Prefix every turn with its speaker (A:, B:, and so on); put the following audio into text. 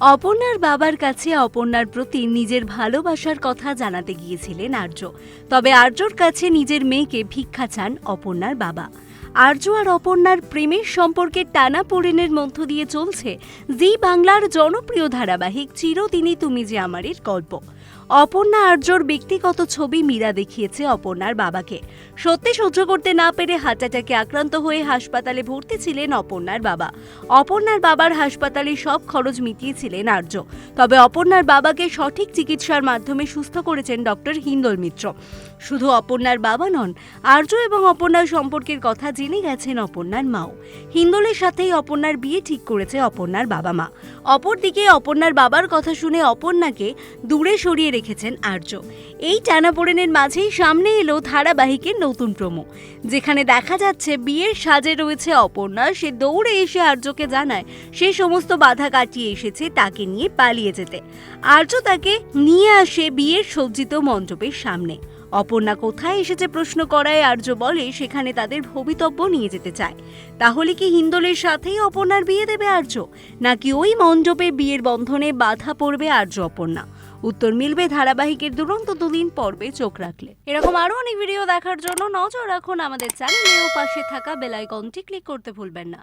A: অপর্ণার বাবার কাছে অপর্ণার প্রতি নিজের ভালোবাসার কথা জানাতে গিয়েছিলেন আর্য। তবে আর্যর কাছে নিজের মেয়েকে ভিক্ষা চান অপর্ণার বাবা। আর্য আর অপর্ণার প্রেমের সম্পর্কে টানা পোড়েনের মধ্য দিয়ে চলছে জি বাংলার জনপ্রিয় ধারাবাহিক চিরদিনই তুমি যে আমারের গল্প। অপর্ণা আর্যর ব্যক্তিগত ছবি মীরা দেখিয়েছে অপর্ণার বাবাকে। সত্যি সহ্য করতে না পেরে হার্ট অ্যাটাকে আক্রান্ত হয়ে হাসপাতালে ভর্তি ছিলেন অপর্ণার বাবা। অপর্ণার বাবার হাসপাতালে সব খরচ মিটিয়েছিলেন আর্য। তবে অপর্ণার বাবাকে সঠিক চিকিৎসার মাধ্যমে সুস্থ করেছেন ডক্টর হিন্দল মিত্র। শুধু অপর্ণার বাবা নন, আর্য এবং অপর্ণার সম্পর্কের কথা জেনে গেছেন অপর্ণার মাও। হিন্দলের সাথেই অপর্ণার বিয়ে ঠিক করেছে অপর্ণার বাবা মা। অপরদিকে অপর্ণার বাবার কথা শুনে অপর্ণাকে দূরে সরিয়ে রেখেছেন আর্য। এই টানাপোড়েনের মাঝেই সামনে এলো ধারাবাহিকের নতুন প্রোমো। যেখানে দেখা যাচ্ছে বিয়ের সাজে রয়েছে অপর্ণা। সে দৌড়ে এসে আর্যকে জানায়, সে সমস্ত বাধা কাটিয়ে এসেছে, তাকে নিয়ে পালিয়ে যেতে। আর্য তাকে নিয়ে আসে বিয়ের সজ্জিত মণ্ডপের সামনে। অপর্ণা কোথায় এসেছে প্রশ্ন করায় আর্য বলে, সেখানে তাদের ভবিতব্য নিয়ে যেতে চায়। তাহলে কি হিন্দলের সাথেই অপর্ণার বিয়ে দেবে আর্য? নাকি ওই মণ্ডপে বিয়ের বন্ধনে বাধা পড়বে আর্য অপর্ণা? উত্তর মিলবে ধারাবাহিকের দুরন্ত দুদিন পর্বে চোখ রাখলে। এরকম আরও অনেক ভিডিও দেখার জন্য নজর রাখুন আমাদের চ্যানেলে ও পাশে থাকা বেলাইকনটি ক্লিক করতে ভুলবেন না।